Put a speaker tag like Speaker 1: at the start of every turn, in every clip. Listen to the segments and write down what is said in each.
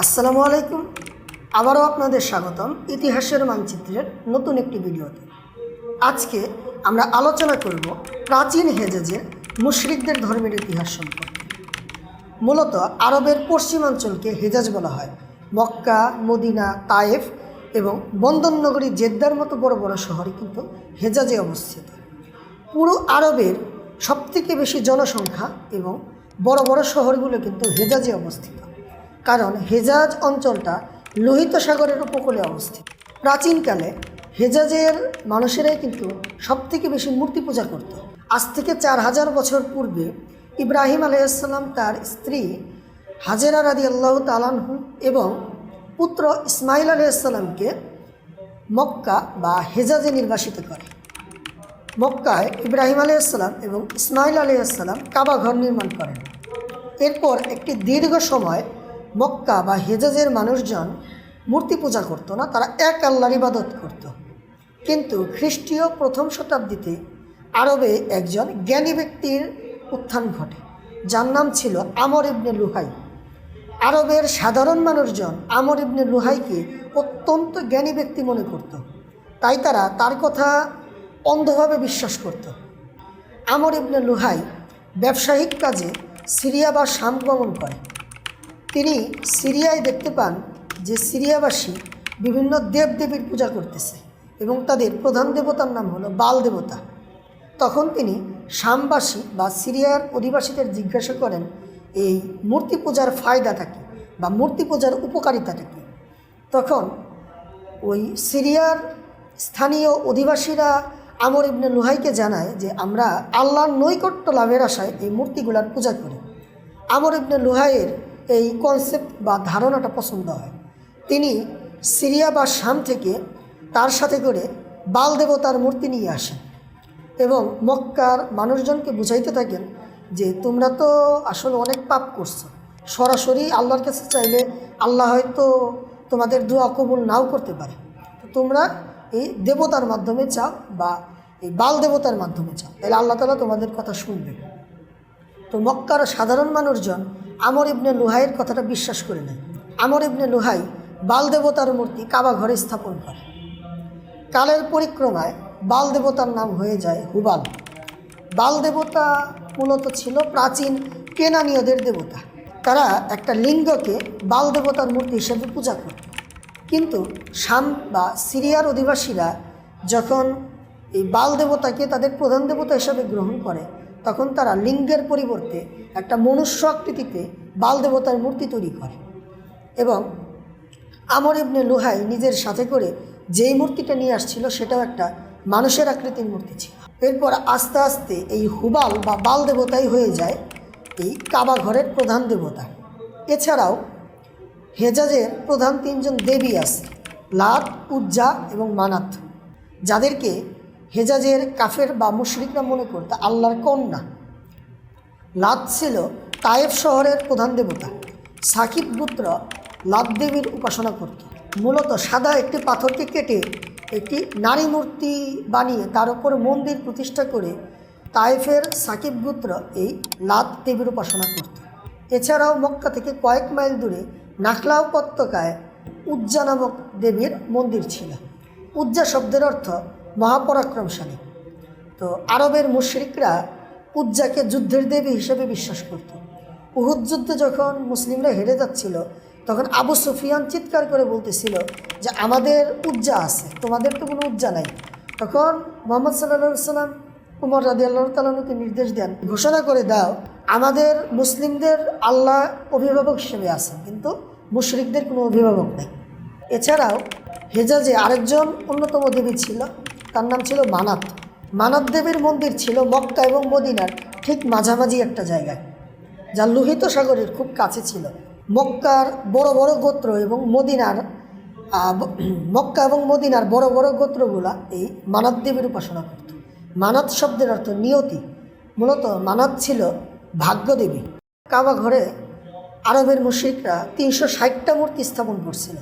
Speaker 1: আসসালামু আলাইকুম। আবারও আপনাদের স্বাগতম ইতিহাসের মানচিত্রের নতুন একটি ভিডিওতে। আজকে আমরা আলোচনা করব প্রাচীন হেজেজের মুশরিকদের ধর্মের ইতিহাস সম্পর্কে। মূলত আরবের পশ্চিমাঞ্চলকে হেজাজ বলা হয়। মক্কা, মদিনা, তায়েফ এবং বন্দরনগরী জেদ্দার মতো বড় বড় শহরে কিন্তু হেজাজে অবস্থিত। পুরো আরবের সবথেকে বেশি জনসংখ্যা এবং বড় বড় শহরগুলো কিন্তু হেজাজে অবস্থিত। কারণ হেজাজ অঞ্চলটা লোহিত সাগরের উপকূলে অবস্থিত। প্রাচীনকালে হেজাজের মানুষেরাই কিন্তু সবথেকে বেশি মূর্তি পূজা করত। আজ থেকে চার হাজার বছর পূর্বে ইব্রাহিম আলাইসাল্লাম তার স্ত্রী হাজেরা রাদি আল্লাহ তালানহু এবং পুত্র ইসমাইল আলাইসাল্লামকে মক্কা বা হেজাজে নির্বাসিত করে। মক্কায় ইব্রাহিম আলাইসাল্লাম এবং ইসমাইল আলাইসাল্লাম কাবা ঘর নির্মাণ করেন। এরপর একটি দীর্ঘ সময় মক্কা বা হেজাজের মানুষজন মূর্তি পূজা করত না, তারা এক আল্লাহর ইবাদত করত। কিন্তু খ্রিস্টীয় প্রথম শতাব্দীতে আরবে একজন জ্ঞানী ব্যক্তির উত্থান ঘটে, যার নাম ছিল আমর ইবনে লুহাই। আরবের সাধারণ মানুষজন আমর ইবনে লুহাইকে অত্যন্ত জ্ঞানী ব্যক্তি মনে করত, তাই তারা তার কথা অন্ধভাবে বিশ্বাস করত। আমর ইবনে লুহাই ব্যবসায়িক কাজে সিরিয়া বা শাম গমন করে। তিনি সিরিয়ায় দেখতে পান যে সিরিয়াবাসী বিভিন্ন দেবদেবীর পূজা করতেছে এবং তাদের প্রধান দেবতার নাম হলো বাল দেবতা। তখন তিনি শামবাসী বা সিরিয়ার অধিবাসীদের জিজ্ঞাসা করেন, এই মূর্তি পূজার ফায়দাটা কী বা মূর্তি পূজার উপকারিতাটা কী? তখন ওই সিরিয়ার স্থানীয় অধিবাসীরা আমর ইবনে লুহাইকে জানায় যে, আমরা আল্লাহর নৈকট্য লাভের আশায় এই মূর্তিগুলার পূজা করি। আমর ইবনে লুহাইয়ের এই কনসেপ্ট বা ধারণাটা পছন্দ হয়। তিনি সিরিয়া বা শাম থেকে তার সাথে করে বাল দেবতার মূর্তি নিয়ে আসেন এবং মক্কার মানুষজনকে বুঝাইতে থাকেন যে, তোমরা তো আসলে অনেক পাপ করছ। সরাসরি আল্লাহর কাছে চাইলে আল্লাহ হয়তো তোমাদের দোয়া কবুল নাও করতে পারে। তোমরা এই দেবতার মাধ্যমে চাও বা এই বাল দেবতার মাধ্যমে চাও। তাহলে আল্লাহ তালা তোমাদের কথা শুনবে তো মক্কার সাধারণ মানুষজন আমর ইবনে লুহাইয়ের কথাটা বিশ্বাস করে নেয়। আমর ইবনে লুহাই বাল দেবতার মূর্তি কাবা ঘরে স্থাপন করে। কালের পরিক্রমায় বাল দেবতার নাম হয়ে যায় হুবাল। বাল দেবতা মূলত ছিল প্রাচীন কেনানীয়দের দেবতা। তারা একটা লিঙ্গকে বাল দেবতার মূর্তি হিসেবে পূজা করত। কিন্তু শাম বা সিরিয়ার অধিবাসীরা যখন এই বাল দেবতাকে তাদের প্রধান দেবতা হিসাবে গ্রহণ করে, তখন তারা লিঙ্গের পরিবর্তে একটা মনুষ্য আকৃতিতে বাল দেবতার মূর্তি তৈরি করে। এবং আমর ইবনে লুহাই নিজের সাথে করে যেই মূর্তিটা নিয়ে আসছিল, সেটাও একটা মানুষের আকৃতির মূর্তি ছিল। এরপর আস্তে আস্তে এই হুবাল বা বাল দেবতাই হয়ে যায় এই কাবা ঘরের প্রধান দেবতা। এছাড়াও হেজাজের প্রধান তিনজন দেবী আছে লাত উজ্জা এবং মানাত। যাদেরকে হেজাজের কাফের বা মুশরিকরা মনে করতো আল্লাহর কন্যা। লাত ছিল তায়েফ শহরের প্রধান দেবতা। সাকিব পুত্র লাত দেবীর উপাসনা করত। মূলত সাদা একটি পাথরকে কেটে একটি নারী মূর্তি বানিয়ে তার উপর মন্দির প্রতিষ্ঠা করে তায়েফের সাকিব পুত্র এই লাত দেবীর উপাসনা করত। এছাড়াও মক্কা থেকে কয়েক মাইল দূরে নাখলা উপত্যকায় উজ্জা নামক দেবীর মন্দির ছিল। উজ্জা শব্দের অর্থ মহাপরাক্রমশালী। তো আরবের মুশরিকরা উজ্জাকে যুদ্ধের দেবী হিসেবে বিশ্বাস করত। উহুদ যুদ্ধে যখন মুসলিমরা হেরে যাচ্ছিল, তখন আবু সুফিয়ান চিৎকার করে বলতেছিল যে, আমাদের উজ্জা আছে, তোমাদের তো কোনো উজ্জা নাই। তখন মোহাম্মদ সাল্লা সাল্লাম উমর রাজি আল্লাহ তালকে নির্দেশ দেন, ঘোষণা করে দাও, আমাদের মুসলিমদের আল্লাহ অভিভাবক হিসেবে আছেন, কিন্তু মুশরিকদের কোনো অভিভাবক নেই। এছাড়াও হেজাজে আরেকজন অন্যতম দেবী ছিল, তার নাম ছিল মানাত। মানাত দেবীর মন্দির ছিল মক্কা এবং মদিনার ঠিক মাঝামাঝি একটা জায়গায়, যা লোহিত সাগরের খুব কাছে ছিল। মক্কার বড় বড় গোত্র এবং মদিনার মক্কা এবং মদিনার বড় বড় গোত্রগুলা এই মানাত দেবীর উপাসনা করত। মানাত শব্দের অর্থ নিয়তি। মূলত মানাত ছিল ভাগ্যদেবী। কাবা ঘরে আরবের মুশরিকরা তিনশো ষাটটা মূর্তি স্থাপন করছিল,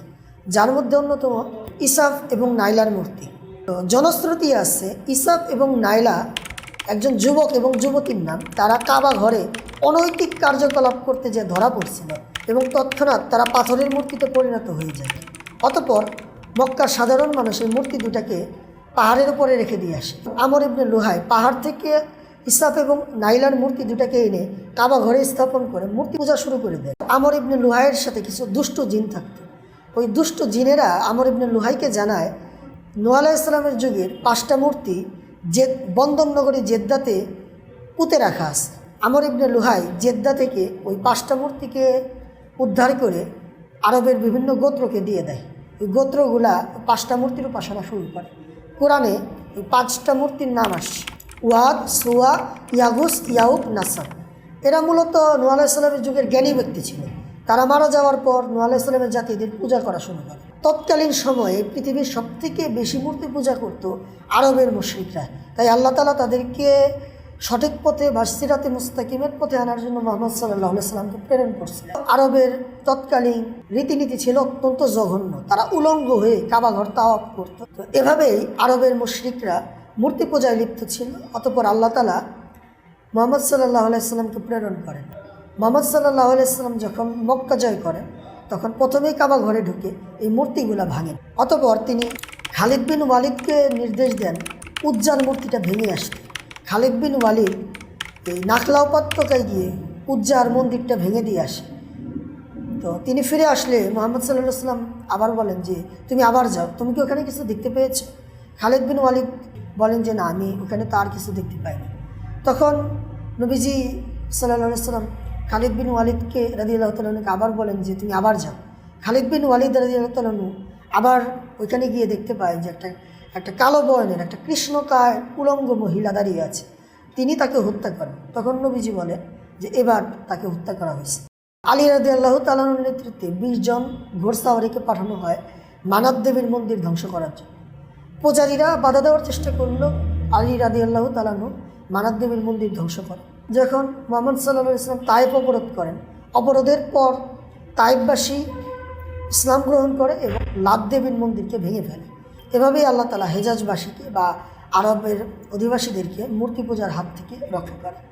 Speaker 1: যার মধ্যে অন্যতম ইসাফ এবং নাইলার মূর্তি। তো জনশ্রুতি আছে ইসাফ এবং নাইলা একজন যুবক এবং যুবতীর নাম। তারা কাবা ঘরে অনৈতিক কার্যকলাপ করতে যে ধরা পড়ছিল এবং তৎক্ষণাৎ তারা পাথরের মূর্তিতে পরিণত হয়ে যায়। অতপর মক্কার সাধারণ মানুষের মূর্তি দুটাকে পাহাড়ের উপরে রেখে দিয়ে আসে। আমর ইবনে লোহাই পাহাড় থেকে ইসাফ এবং নাইলার মূর্তি দুটাকে এনে কাবা ঘরে স্থাপন করে মূর্তি পূজা শুরু করে দেয়। আমর ইবনে লোহাইয়ের সাথে কিছু দুষ্ট জিন থাকতো। ওই দুষ্ট জিনেরা আমর ইবনে লোহাইকে জানায় নোয়া আলাহ ইসলামের যুগের পাঁচটা মূর্তি যে বন্দরনগরী জেদ্দাতে পুঁতে রাখা আছে। আমর ইবনে লুহাই জেদ্দা থেকে ওই পাঁচটা মূর্তিকে উদ্ধার করে আরবের বিভিন্ন গোত্রকে দিয়ে দেয়। ওই গোত্রগুলা পাঁচটা মূর্তির উপাসনা শুরু করে। কোরআনে এই পাঁচটা মূর্তির নাম আসছে ওয়াদ, সুয়া, ইয়াগুস ইয়াউক নাসার। এরা মূলত নোয়া আলাইসাল্লামের যুগের জ্ঞানী ব্যক্তি ছিল। তারা মারা যাওয়ার পর নোয়া আলাইসাল্লামের জাতি এদের পূজা করা শুরু করে। তৎকালীন সময়ে পৃথিবীর সবথেকে বেশি মূর্তি পূজা করত আরবের মুশ্রিকরা। তাই আল্লাহ তালা তাদেরকে সঠিক পথে বা সিরাতে মুস্তাকিমের পথে আনার জন্য মোহাম্মদ সাল্লাহ সাল্লামকে প্রেরণ করছে। আরবের তৎকালীন রীতিনীতি ছিল অত্যন্ত জঘন্য। তারা উলঙ্গ হয়ে কাবা ঘর তাওয়াপ করত। এভাবেই আরবের মুশ্রিকরা মূর্তি পূজায় লিপ্ত ছিল। অতপর আল্লাহ তালা মোহাম্মদ সাল্লাহ আলাইসাল্লামকে প্রেরণ করেন। মোহাম্মদ সাল্লাহ আলাইসাল্লাম যখন মক্কা জয় করেন তখন প্রথমেই কাবা ঘরে ঢুকে এই মূর্তিগুলা ভাঙেন। অতপর তিনি খালিদ বিন ওয়ালিদকে নির্দেশ দেন উজ্জার মূর্তিটা ভেঙে আসতে। খালিদ বিন ওয়ালিদ এই নাখলা উপত্যকায় গিয়ে উজ্জার মন্দিরটা ভেঙে দিয়ে আসে। তো তিনি ফিরে আসলে মোহাম্মদ সাল্লাহ সাল্লাম আবার বলেন যে, তুমি আবার যাও, তুমি কি ওখানে কিছু দেখতে পেয়েছ? খালিদ বিন ওয়ালিদ বলেন যে, না, আমি ওখানে তার কিছু দেখতে পাইনি। তখন নবীজি সাল্লাহ সাল্লাম খালিদ বিন ওয়ালিদকে রাজি আল্লাহ তালকে আবার বলেন যে তুমি আবার যাও। খালিদ বিন ওয়ালিদ রাজি আল্লাহ তালু আবার ওইখানে গিয়ে দেখতে পায় যে একটা একটা কালো বয়নের একটা কৃষ্ণকায় উলঙ্গ মহিলা দাঁড়িয়ে আছে। তিনি তাকে হত্যা করেন। তখন নবীজি বলে যে এবার তাকে হত্যা করা হয়েছে। আলী রাদি আল্লাহ তালানোর নেতৃত্বে বিশ জন ঘোড়সাওয়ারিকে পাঠানো হয় মানব দেবীর মন্দির ধ্বংস করার জন্য। পূজারীরা বাধা দেওয়ার চেষ্টা করল আলী রাদি আল্লাহ তালানু মানব দেবীর মন্দির ধ্বংস করে যখন মোহাম্মদ সাল্লা ইসলাম তাইফ অবরোধ করেন, অবরোধের পর তাইফবাসী ইসলাম গ্রহণ করে এবং লাভ দেবীর মন্দিরকে ভেঙে ফেলে। এভাবেই আল্লাহ তালা হেজাজবাসীকে বা আরবের অধিবাসীদেরকে মূর্তি পূজার হাত থেকে রক্ষা করে